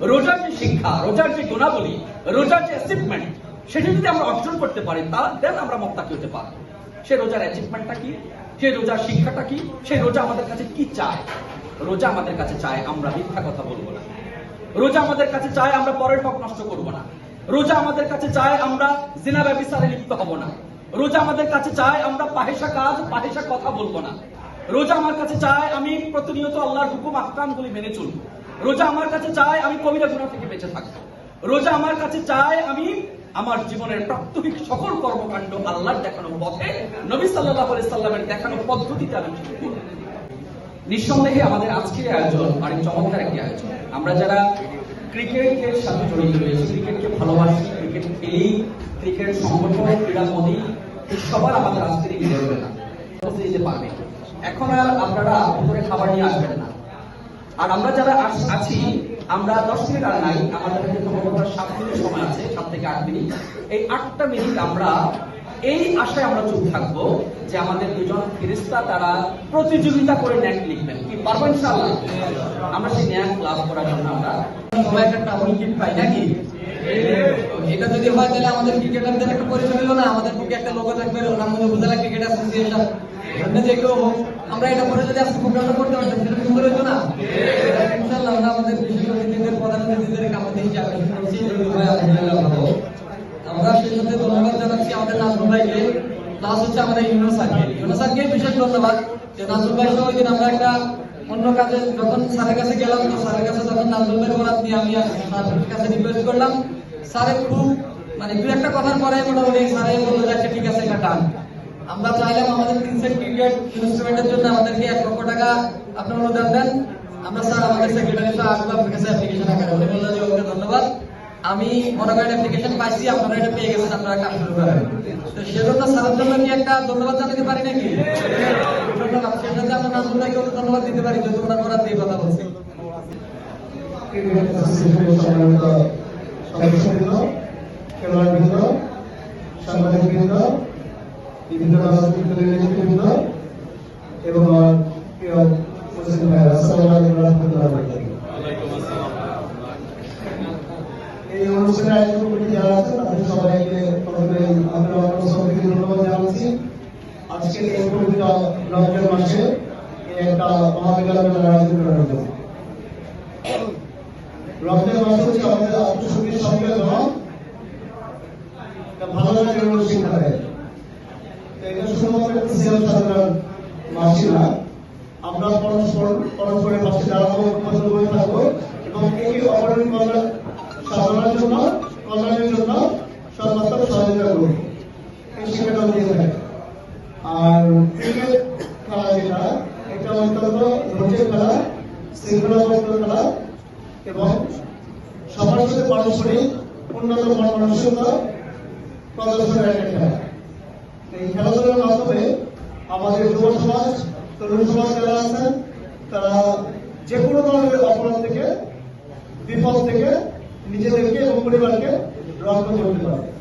রোজার যে শিক্ষা, রোজার যে গুণাবলী, রোজার যে অ্যাচিভমেন্ট সেটা যদি আমরা অর্জন করতে পারি, তা দেন আমরা মোত্তাকি হতে পারব। সে রোজার অ্যাচিভমেন্টটা কি? সে রোজার শিক্ষাটা কি? সে রোজা আমাদের কাছে কি চায়? রোজা আমাদের কাছে চায় আমরা মিথ্যা কথা বলব না। রোজা আমাদের কাছে চায় আমরা পরের হক নষ্ট করব না। রোজা আমাদের কাছে চায় আমরা জিনা ব্যবসারে লিপ্ত হব না। রোজা আমাদের কাছে চায় আমরা পাহেসা কাজ পাহেসা কথা বলব না। রোজা আমার কাছে চায় আমি প্রতিনিয়ত আল্লাহর হুকুম, আহকামগুলি মেনে চলবো। রোজা আমার কাছে চায় আমি কবিরা গুণা থেকে বেঁচে থাকব রোজা আমার কাছে চায় আমি আমার জীবনের প্রাত্যহিক সকল কর্মকাণ্ড আল্লাহর দেখানো পথে, নবী সাল্লাহ সাল্লামের দেখানো পদ্ধতিতে আমি নিঃসন্দেহে আমাদের আজকের আয়োজন অনেক চমৎকার একটি আয়োজন। আমরা যারা ক্রিকেটের সাথে জড়িত রয়েছি, ক্রিকেটকে ভালোবাসি, ক্রিকেট খেলি, ক্রিকেট সংগঠন ক্রীড়া মোদী সবার আমাদের আজকের এই বেরোবে না এখন আর আপনারা উপরে খাবার নিয়ে আসবেন না। আর আমরা যারা আছি, আমরা দশ মিনিট আর নাই, আমাদের মোটামুটি সাত মিনিট সময় আছে, সাত থেকে আট মিনিট। এই আটটা মিনিট আমরা, এই আশায় আমরা চুপ থাকব যে আমাদের দুজন ফেরিস্তা তারা প্রতিযোগিতা করে ন্যাক লিখবেন। কি পারবেন ইনশাআল্লাহ? আমরা সেই ন্যাক লাভ করার জন্য আমরা একটা টাউন পাই, নাকি? এটা যদি হয় তাহলে আমাদের ক্রিকেটারদের একটা পরিচয় হলো না, আমাদের বুকে একটা লোগো থাকবে রামমোহন উপজেলা ক্রিকেট অ্যাসোসিয়েশন অন্য যে কেউ আমরা এটা পরে যদি আজকে প্রোগ্রামটা করতে পারতাম, সেটা সুন্দর হতো না। ইনশাআল্লাহ আমরা আমাদের বিশেষ অতিথিদের প্রধান অতিথিদের আমাদের হিসাবে আমরা সেই সাথে ধন্যবাদ জানাচ্ছি আমাদের নাজমুল ভাইকে। প্লাস হচ্ছে আমাদের ইউনো স্যারকে। ইউনো স্যারকে বিশেষ ধন্যবাদ যে নাজমুল ভাই সহ দিন আমরা একটা অন্য কাজে যখন স্যারের কাছে গেলাম, তো স্যারের কাছে যখন নাজমুল ভাই বরাত নিয়ে আমি স্যারের কাছে রিকোয়েস্ট করলাম। স্যারের খুব মানে দু একটা কথার পরে মোটামুটি স্যারে বলল যে আচ্ছা ঠিক আছে, এটা টান। আমরা চাইলাম আমাদের ক্রিকেট ইনস্ট্রুমেন্টের জন্য আমাদেরকে এক লক্ষ টাকা আপনার অনুদান দেন। আমরা স্যার, আমাদের সেক্রেটারি স্যার আসব আপনার কাছে অ্যাপ্লিকেশন আকারে উনি বলল যে ওকে ধন্যবাদ। আমি মনে করেন অ্যাপ্লিকেশন পাইছি, আপনারা এটা পেয়ে গেছেন, আপনারা কাজ শুরু করেন। তো সেজন্য স্যারের জন্য কি একটা ধন্যবাদ জানাতে পারি নাকি? ধন্যবাদ সেটাতে আমরা নাজমুল ভাইকে ধন্যবাদ দিতে পারি? যদি ওনার করার দিয়ে কথা বলছি। সাংবাদিকবৃন্দ বিভিন্ন রাজনৈতিক বারাকাতুহু। এই পবিত্র রমজান মাসে একটা মহাবিদ্যালয়ের আয়োজন করার জন্য। রমজান একটা ভালো লাগে এগুলো শিক্ষা দেয় তো এটা না আমরা পরস্পর পরস্পরের পাশে দাঁড়াবো কথা বলে থাকব এবং এই অপরাধী কল্যাণ জন্য, কল্যাণের জন্য সর্বাত্মক সহযোগিতা করব। এই দিয়ে থাকে। আর খেলা এটা খেলা খেলা এবং উন্নত এই খেলাধুলার মাধ্যমে আমাদের যুব সমাজ, তরুণ সমাজ যারা আছেন, তারা যে কোনো ধরনের অপরাধ থেকে, বিপদ থেকে নিজেদেরকে এবং পরিবারকে রক্ষা করতে পারে।